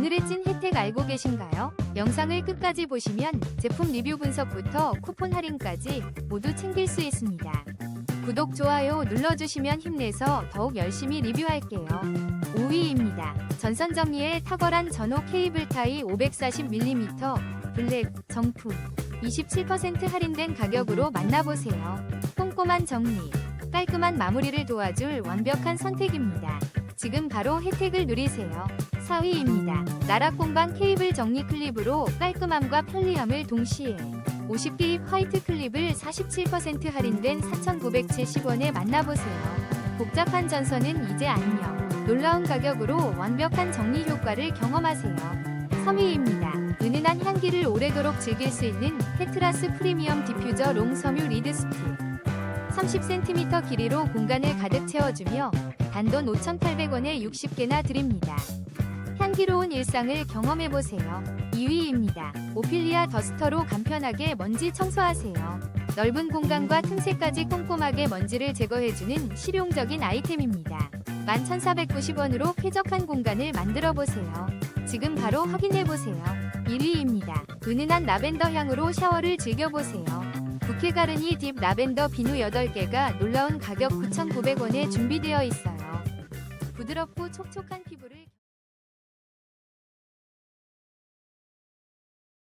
오늘의 찐 혜택 알고 계신가요? 영상을 끝까지 보시면 제품 리뷰 분석부터 쿠폰 할인까지 모두 챙길 수 있습니다. 구독, 좋아요 눌러주시면 힘내서 더욱 열심히 리뷰할게요. 5위입니다. 전선 정리에 탁월한 전호 케이블 타이 540mm 블랙 정품 27% 할인된 가격으로 만나보세요. 꼼꼼한 정리, 깔끔한 마무리를 도와줄 완벽한 선택입니다. 지금 바로 혜택을 누리세요. 4위입니다. 나락공방 케이블 정리 클립으로 깔끔함과 편리함을 동시에 50개입 화이트 클립을 47% 할인된 4,970원에 만나보세요. 복잡한 전선은 이제 안녕. 놀라운 가격으로 완벽한 정리 효과를 경험하세요. 3위입니다. 은은한 향기를 오래도록 즐길 수 있는 페트라스 프리미엄 디퓨저 롱 섬유 리드 스틱. 30cm 길이로 공간을 가득 채워주며 단돈 5,800원에 60개나 드립니다. 향기로운 일상을 경험해보세요. 2위입니다. 오필리아 더스터로 간편하게 먼지 청소하세요. 넓은 공간과 틈새까지 꼼꼼하게 먼지를 제거해주는 실용적인 아이템입니다. 11,490원으로 쾌적한 공간을 만들어보세요. 지금 바로 확인해보세요. 1위입니다. 은은한 라벤더 향으로 샤워를 즐겨보세요. 부케 가르니 딥 라벤더 비누 8개가 놀라운 가격 9,900원에 준비되어 있어요. 부드럽고 촉촉한 피부를